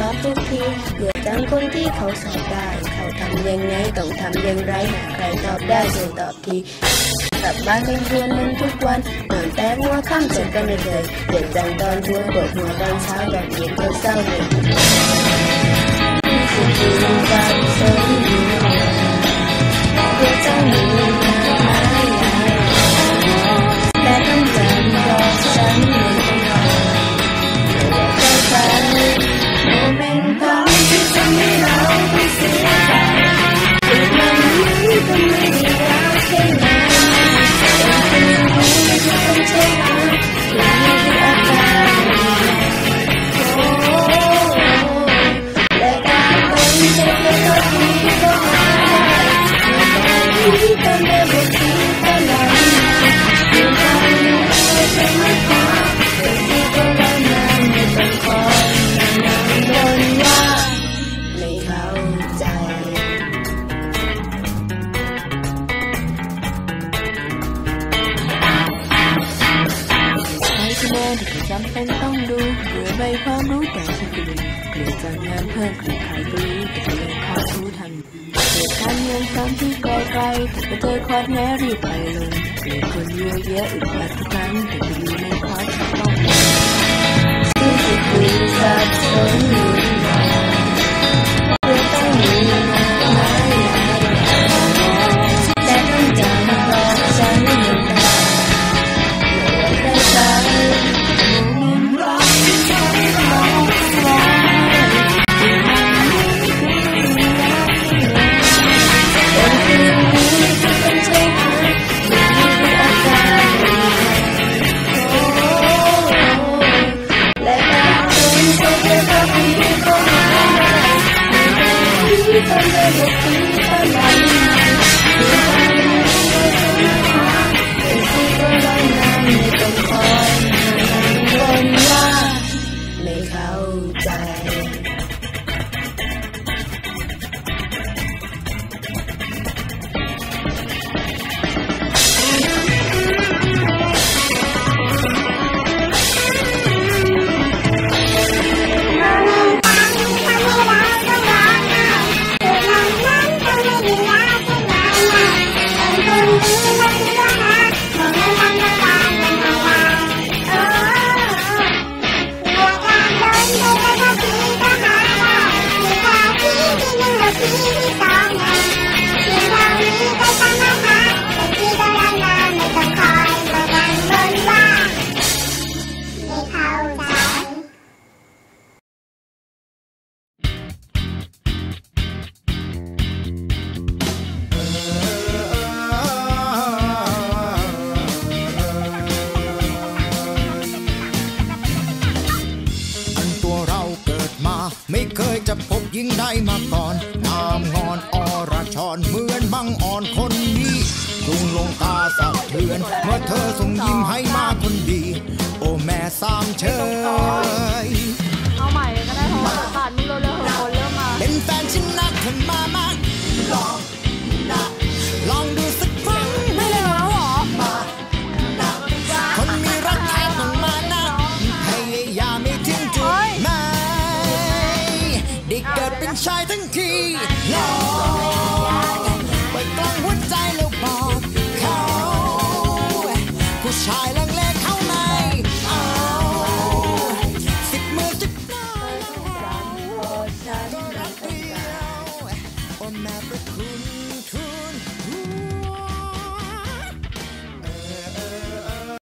เบื่อจังคนที่เขาสอบได้ เขาทำยังไงต้องทำยังไรหาใครตอบได้ช่วยตอบทีกลับบ้านเป็นทวนมันทุกวันนอนแต่หัวค่ำจนก็ไม่เคยเดือดจังตอนทวนปวดหัวตอนเช้าตอนเย็นก็เศร้าเลย เร ช้คะแนนที่จำเป็นต้องดูเพื่อใบความรู้แต่ฉันก็ดูเกลียดจากงานเพิ่มใครใครก็รู้แต่ก็ยังเข้ารู้ทันเกิดการเงินซ้ำที่ไกลไกลแต่เจอความแน่รีบไปลงเกลียดคนเยอะแยะอึดอัดทุกครั้งแต่ก็อยู่ในความที่ต้องที่สุดคือสับสนอยู่นาน ไม่เข้าใจ จะพบยิงได้มาก่อนนามงอนอรชรเหมือนบังอ่อนคนนี้ลุงลงตาสะเทือน เมื่อเธอส่งยิ้มให้มาคนดี โอแม่สามเชิญ ทีลองเปิดกล้องหัวใจแล้วบอกเขา ผู้ชายลังเลเข้าในเอาสิบมือสิบหน้าก็รักเดียวโอ้แม่ประคุณ